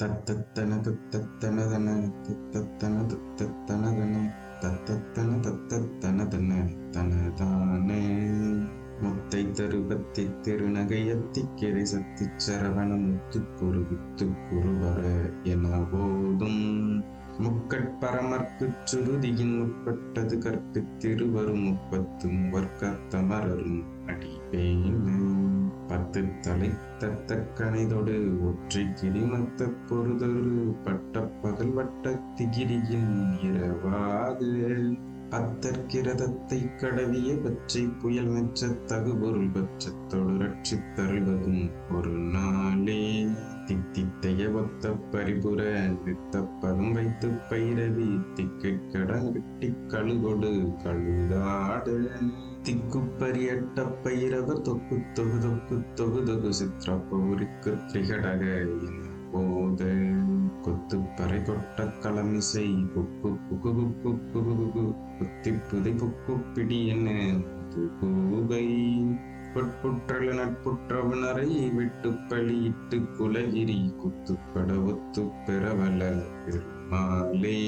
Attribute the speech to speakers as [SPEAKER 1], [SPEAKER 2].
[SPEAKER 1] தத்தத்தன தத்தத்தனதன தத்தத்தன தத்தத்தனதன தத்தத்தன தத்தத்தனதன தனதானே முத்தை தருபத்தி திருநகையத்தி கிரை சத்தி சரவண முத்து குரு வித்து குருவர என போதும் முக்கட்பரமர்க்குச் சுருதியின் முற்பட்டது கற்பித் திருவரும் காத்து தலை தத்த ஒற்றை கிளிமத்த பொறுதொரு பட்ட பகல் வட்ட திகிரியின் இரவாக அத்தற்கிரதத்தை கடவிய பச்சை புயல் மெச்ச தகுபொருள் பட்சத்தோடு ரட்சித் தருவதும் ஒரு நாளே. தித்தித்தைய ஒத்த பரிபுர நித்த பதம் வைத்து பயிரவி திக்கு கடங்கட்டி கழுகொடு கழுதாட. எட்ட பைரவர் தொக்கு தொகு தொக்கு தொகு தொகு சித்ரா பௌரிக்கு திரிகடக என கொத்து பறை கொட்ட களமிசை குக்கு குகு குக்கு குகு குகு குத்தி புதை புக்கு பிடி என்ன கூகை பொற்புற்றல நட்புற்றவனரை விட்டு பழியிட்டு குலகிரி குத்துப்பட ஒத்து பெறவல பெருமாளே.